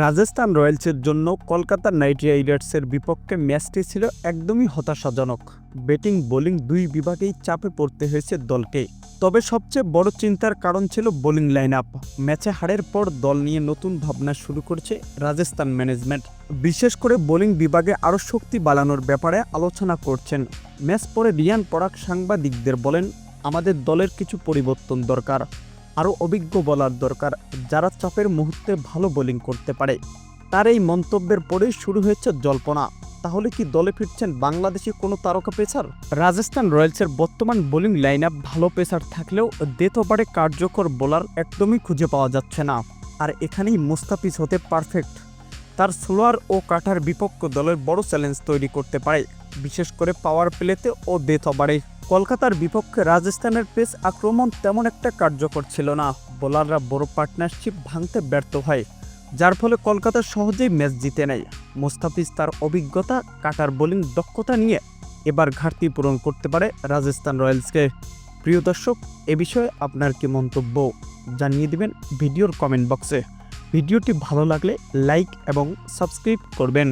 রাজস্থান রয়্যালসের জন্য কলকাতা নাইট রাইডার্সের বিপক্ষে ম্যাচটি ছিল একদমই হতাশাজনক। ব্যাটিং, বোলিং দুই বিভাগেই চাপে পড়তে হয়েছে দলকে। তবে সবচেয়ে বড় চিন্তার কারণ ছিল বোলিং লাইন আপ ম্যাচে হারের পর দল নিয়ে নতুন ভাবনা শুরু করছে রাজস্থান ম্যানেজমেন্ট। বিশেষ করে বোলিং বিভাগে আরও শক্তি বাড়ানোর ব্যাপারে আলোচনা করছেন। ম্যাচ পরে রিয়ান পরাগ সাংবাদিকদের বলেন, আমাদের দলের কিছু পরিবর্তন দরকার। আরও অভিজ্ঞ বলার দরকার। যারা চাপের মুহূর্তে ভালো বোলিং করতে পারে, তার এই মন্তব্যের পরেই শুরু হয়েছে জল্পনা। তাহলে কি দলে ফিরছেন বাংলাদেশি কোনো তারকা পেসার? রাজস্থান রয়্যালসের বর্তমান বোলিং লাইন আপ ভালো পেসার থাকলেও ডেথ ওভারে কার্যকর বোলার একদমই খুঁজে পাওয়া যাচ্ছে না। আর এখানেই মুস্তাফিজ হতে পারফেক্ট। তার স্লোয়ার ও কাটার বিপক্ষ দলের বড় চ্যালেঞ্জ তৈরি করতে পারে, বিশেষ করে পাওয়ার প্লেতে ও ডেথ ওভারে কলকাতার বিপক্ষে রাজস্থানের পেস আক্রমণ তেমন একটা কার্যকর ছিল না। বোলাররা বড় পার্টনারশিপ ভাঙতে ব্যর্থ হয়, যার ফলে কলকাতা সহজেই ম্যাচ জিতে নেয়। মোস্তাফিজ তার অভিজ্ঞতা, কাটার বোলিং দক্ষতা নিয়ে এবার ঘাটতি পূরণ করতে পারে রাজস্থান রয়্যালসকে। প্রিয় দর্শক, এ বিষয়ে আপনার কি মন্তব্য জানিয়ে দিবেন ভিডিওর কমেন্ট বক্সে। ভিডিওটি ভালো লাগলে লাইক এবং সাবস্ক্রাইব করবেন।